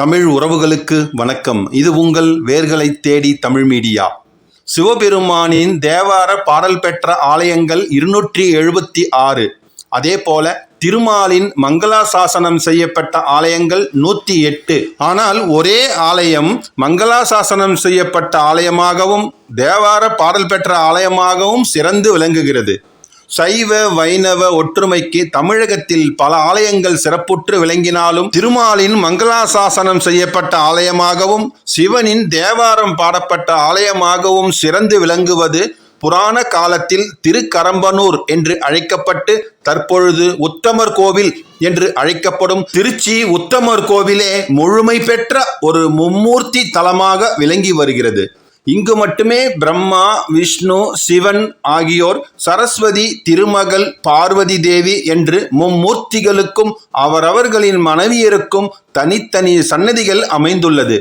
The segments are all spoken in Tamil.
தமிழ் உறவுகளுக்கு வணக்கம். இது உங்கள் வேர்களை தேடி தமிழ் மீடியா. சிவபெருமானின் தேவார பாடல் பெற்ற ஆலயங்கள் இருநூற்றி எழுபத்தி ஆறு. அதே போல திருமாலின் மங்களாசாசனம் செய்யப்பட்ட ஆலயங்கள் நூற்றி எட்டு. ஆனால் ஒரே ஆலயம் மங்களாசாசனம் செய்யப்பட்ட ஆலயமாகவும் தேவார பாடல் பெற்ற ஆலயமாகவும் சிறந்து விளங்குகிறது. சைவ வைணவ ஒற்றுமைக்கு தமிழகத்தில் பல ஆலயங்கள் சிறப்புற்று விளங்கினாலும் திருமாலின் மங்களாசாசனம் செய்யப்பட்ட ஆலயமாகவும் சிவனின் தேவாரம் பாடப்பட்ட ஆலயமாகவும் சிறந்து விளங்குவது புராண காலத்தில் திருக்கரம்பனூர் என்று அழைக்கப்பட்டு தற்பொழுது உத்தமர் கோவில் என்று அழைக்கப்படும் திருச்சி உத்தமர் கோவிலே முழுமை பெற்ற ஒரு மும்மூர்த்தி தலமாக விளங்கி வருகிறது. இங்கு மட்டுமே பிரம்மா விஷ்ணு சிவன் ஆகியோர் சரஸ்வதி திருமகள் பார்வதி தேவி என்று மும்மூர்த்திகளுக்கும் அவரவர்களின் மனைவியருக்கும் தனித்தனி சன்னதிகள் அமைந்துள்ளது.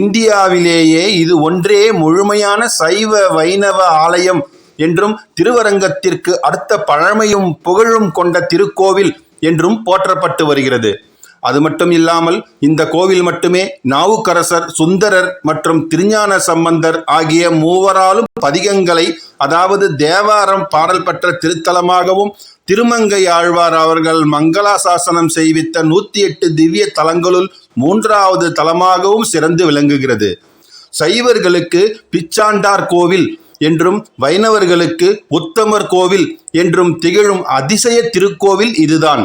இந்தியாவிலேயே இது ஒன்றே முழுமையான சைவ வைணவ ஆலயம் என்றும் திருவரங்கத்திற்கு அடுத்த பழமையும் புகழும் கொண்ட திருக்கோவில் என்றும் போற்றப்பட்டு வருகிறது. அது மட்டும் இல்லாமல் இந்த கோவில் மட்டுமே நாவுக்கரசர் சுந்தரர் மற்றும் திருஞான சம்பந்தர் ஆகிய மூவராலும் பதிகங்களை அதாவது தேவாரம் பாடல் பெற்ற திருத்தலமாகவும் திருமங்கை ஆழ்வார் அவர்கள் மங்களாசாசனம் செய்வித்த நூத்தி எட்டு திவ்ய தலங்களுள் மூன்றாவது தலமாகவும் சிறந்து விளங்குகிறது. சைவர்களுக்கு பிச்சாண்டார் கோவில் என்றும் வைணவர்களுக்கு உத்தமர் கோவில் என்றும் திகழும் அதிசய திருக்கோவில் இதுதான்.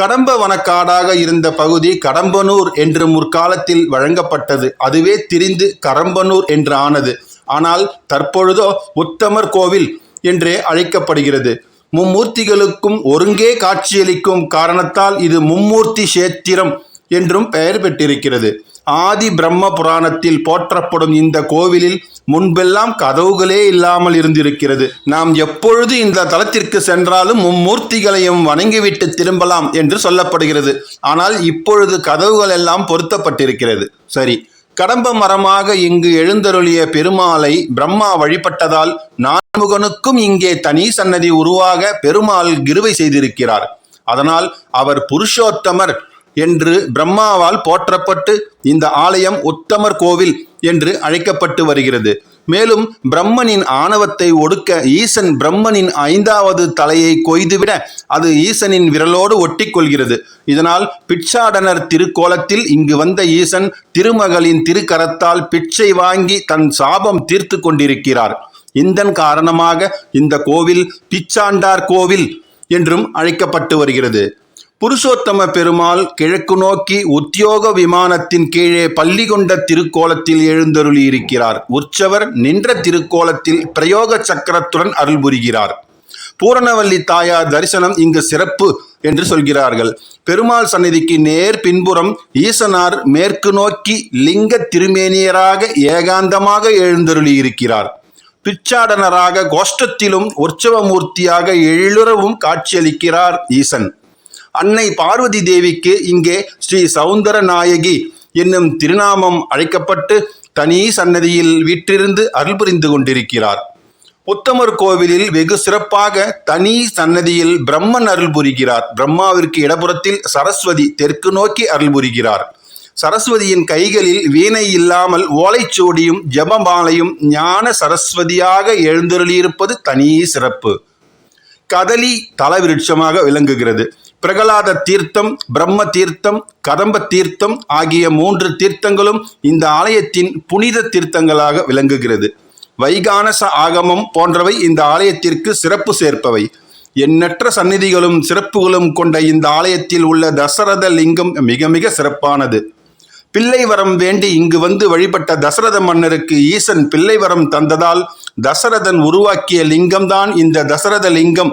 கடம்ப வனக்காடாக இருந்த பகுதி கடம்பனூர் என்று முற்காலத்தில் வழங்கப்பட்டது. அதுவே திரிந்து கரம்பனூர் என்று ஆனது. ஆனால் தற்பொழுதோ உத்தமர் கோவில் என்றே அழைக்கப்படுகிறது. மும்மூர்த்திகளுக்கும் ஒருங்கே காட்சியளிக்கும் காரணத்தால் இது மும்மூர்த்தி சேத்திரம் என்றும் பெயர் பெற்றிருக்கிறது. ஆதி பிரம்ம புராணத்தில் போற்றப்படும் இந்த கோவிலில் முன்பெல்லாம் கதவுகளே இல்லாமல் இருந்திருக்கிறது. நாம் எப்பொழுது இந்த தலத்திற்கு சென்றாலும் மும்மூர்த்திகளையும் வணங்கிவிட்டு திரும்பலாம் என்று சொல்லப்படுகிறது. ஆனால் இப்பொழுது கதவுகள் எல்லாம் பொருத்தப்பட்டிருக்கிறது. சரி கடம்ப மரமாக இங்கு எழுந்தருளிய பெருமாளை பிரம்மா வழிபட்டதால் நான்முகனுக்கும் இங்கே தனி சன்னதி உருவாக பெருமாள் கிருவை செய்திருக்கிறார். அதனால் அவர் புருஷோத்தமர் என்று பிரம்மாவால் போற்றப்பட்டு இந்த ஆலயம் உத்தமர் கோவில் என்று அழைக்கப்பட்டு வருகிறது. மேலும் பிரம்மனின் ஆணவத்தை ஒடுக்க ஈசன் பிரம்மனின் ஐந்தாவது தலையை கொய்துவிட அது ஈசனின் விரலோடு ஒட்டிக்கொள்கிறது. இதனால் பிட்சாடனர் திருக்கோலத்தில் இங்கு வந்த ஈசன் திருமகளின் திருக்கரத்தால் பிச்சை வாங்கி தன் சாபம் தீர்த்து கொண்டிருக்கிறார். இதன் காரணமாக இந்த கோவில் பிச்சாண்டார் கோவில் என்றும் அழைக்கப்பட்டு வருகிறது. புருஷோத்தம பெருமாள் கிழக்கு நோக்கி உத்தியோக விமானத்தின் கீழே பள்ளி கொண்ட திருக்கோலத்தில் எழுந்தருளி இருக்கிறார் உற்சவர் நின்ற திருக்கோலத்தில் பிரயோக சக்கரத்துடன் அருள் புரிகிறார். பூரணவல்லி தாயார் தரிசனம் இங்கு சிறப்பு என்று சொல்கிறார்கள். பெருமாள் சந்நிதிக்கு நேர் பின்புறம் ஈசனார் மேற்கு நோக்கி லிங்க திருமேனியராக ஏகாந்தமாக எழுந்தருளி இருக்கிறார் பிச்சாடனராக கோஷ்டத்திலும் உற்சவமூர்த்தியாக எழுறவும் காட்சியளிக்கிறார் ஈசன். அன்னை பார்வதி தேவிக்கு இங்கே ஸ்ரீ சவுந்தர நாயகி என்னும் திருநாமம் அழைக்கப்பட்டு தனி சன்னதியில் வீற்றிருந்து அருள் புரிந்து கொண்டிருக்கிறார். உத்தமர் கோவிலில் வெகு சிறப்பாக தனி சன்னதியில் பிரம்மன் அருள் புரிகிறார். பிரம்மாவிற்கு இடப்புறத்தில் சரஸ்வதி தெற்கு நோக்கி அருள் புரிகிறார். சரஸ்வதியின் கைகளில் வீணை இல்லாமல் ஓலைச்சுவடியும் ஜபமாலையும் ஞான சரஸ்வதியாக எழுந்தருளியிருப்பது தனி சிறப்பு. கதலி தலவிருட்சமாக விளங்குகிறது. பிரகலாத தீர்த்தம் பிரம்ம தீர்த்தம் கதம்ப தீர்த்தம் ஆகிய மூன்று தீர்த்தங்களும் இந்த ஆலயத்தின் புனித தீர்த்தங்களாக விளங்குகிறது. வைகானச ஆகமம் போன்றவை இந்த ஆலயத்திற்கு சிறப்பு சேர்ப்பவை. எண்ணற்ற சந்நிதிகளும் சிறப்புகளும் கொண்ட இந்த ஆலயத்தில் உள்ள தசரத லிங்கம் மிக மிக சிறப்பானது. பிள்ளை வரம் வேண்டி இங்கு வந்து வழிபட்ட தசரத மன்னருக்கு ஈசன் பிள்ளை வரம் தந்ததால் தசரதன் உருவாக்கிய லிங்கம்தான் இந்த தசரத லிங்கம்.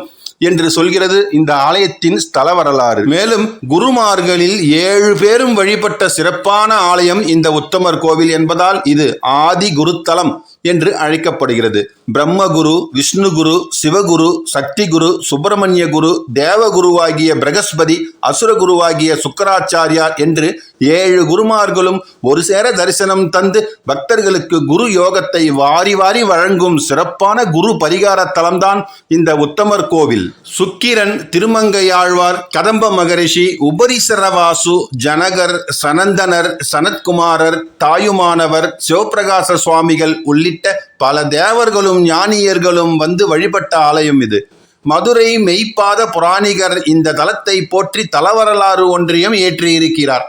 என்று சொல்கிறது இந்த ஆலயத்தின் ஸ்தல வரலாறு. மேலும் குருமார்களில் ஏழு பேரும் வழிபட்ட சிறப்பான ஆலயம் இந்த உத்தமர் கோவில் என்பதால் இது ஆதி குருத்தலம். என்று அழைக்கப்படுகிறது. பிரம்மகுரு விஷ்ணுகுரு சிவகுரு சக்திகுரு சுப்பிரமணிய குரு தேவகுருவாகிய பிரகஸ்பதி அசுரகுருவாகிய சுக்கராச்சாரியார் என்று ஏழு குருமார்களும் ஒரு சேர தரிசனம் தந்து பக்தர்களுக்கு குரு யோகத்தை வாரி வாரி வழங்கும் சிறப்பான குரு பரிகார தலம்தான் இந்த உத்தமர் கோவில். சுக்கிரன் திருமங்கையாழ்வார் கதம்ப மகரிஷி உபரிசரவாசு ஜனகர் சனந்தனர் சனத்குமாரர் தாயுமானவர் சிவபிரகாச சுவாமிகள் உள்ளிட்ட உள்ளிட்ட பல தேவர்களும் ஞானியர்களும் வந்து வழிபட்ட ஆலயம் இது. மதுரை மெய்ப்பாத புராணிகர் இந்த தலத்தை போற்றி தலவரலாறு ஒன்றியம் ஏற்றியிருக்கிறார்.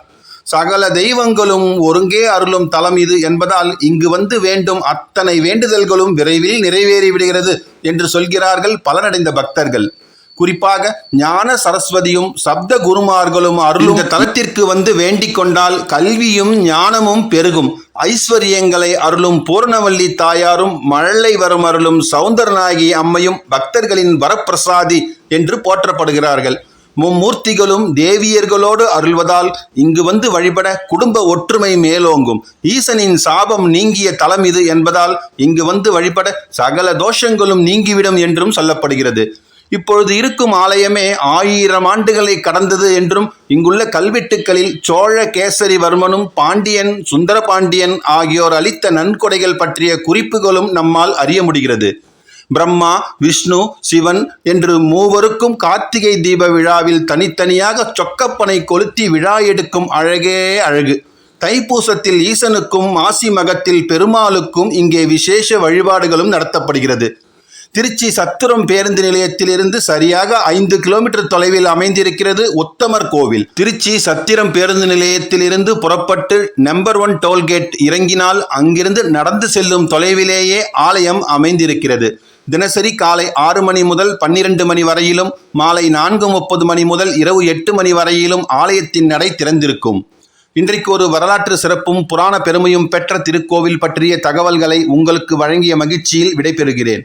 சகல தெய்வங்களும் ஒருங்கே அருளும் தலம் இது என்பதால் இங்கு வந்து வேண்டும் அத்தனை வேண்டுதல்களும் விரைவில் நிறைவேறிவிடுகிறது என்று சொல்கிறார்கள் பலனடைந்த பக்தர்கள். குறிப்பாக ஞான சரஸ்வதியும் சப்த குருமார்களும் அருளும் இந்த தலத்திற்கு வந்து வேண்டிக் கொண்டால் கல்வியும் ஞானமும் பெருகும். ஐஸ்வர்யங்களை அருளும் பூர்ணவல்லி தாயாரும் மழலை வரும் அருளும் சௌந்தரநாயகி அம்மையும் பக்தர்களின் வரப்பிரசாதி என்று போற்றப்படுகிறார்கள். மும்மூர்த்திகளும் தேவியர்களோடு அருள்வதால் இங்கு வந்து வழிபட குடும்ப ஒற்றுமை மேலோங்கும். ஈசனின் சாபம் நீங்கிய தலம் இது என்பதால் இங்கு வந்து வழிபட சகல தோஷங்களும் நீங்கிவிடும் என்றும் சொல்லப்படுகிறது. இப்பொழுது இருக்கும் ஆலயமே ஆயிரம் ஆண்டுகளை கடந்தது என்றும் இங்குள்ள கல்வெட்டுக்களில் சோழ கேசரிவர்மனும் பாண்டியன் சுந்தர பாண்டியன் ஆகியோர் அளித்த நன்கொடைகள் பற்றிய குறிப்புகளும் நம்மால் அறிய முடிகிறது. பிரம்மா விஷ்ணு சிவன் என்று மூவருக்கும் கார்த்திகை தீப விழாவில் தனித்தனியாக சொக்கப்பனை கொளுத்தி விழா எடுக்கும் அழகே அழகு. தைப்பூசத்தில் ஈசனுக்கும் மாசி மகத்தில் பெருமாளுக்கும் இங்கே விசேஷ வழிபாடுகளும் நடத்தப்படுகிறது. திருச்சி சத்திரம் பேருந்து நிலையத்திலிருந்து சரியாக ஐந்து கிலோமீட்டர் தொலைவில் அமைந்திருக்கிறது உத்தமர் கோவில். திருச்சி சத்திரம் பேருந்து நிலையத்திலிருந்து புறப்பட்டு நம்பர் ஒன் டோல்கேட் இறங்கினால் அங்கிருந்து நடந்து செல்லும் தொலைவிலேயே ஆலயம் அமைந்திருக்கிறது. தினசரி காலை ஆறு மணி முதல் பன்னிரண்டு மணி வரையிலும் மாலை நான்கு முப்பது மணி முதல் இரவு எட்டு மணி வரையிலும் ஆலயத்தின் நடை திறந்திருக்கும். இன்றைக்கு ஒரு வரலாற்று சிறப்பும் புராண பெருமையும் பெற்ற திருக்கோவில் பற்றிய தகவல்களை உங்களுக்கு வழங்கிய மகிழ்ச்சியில் விடைபெறுகிறேன்.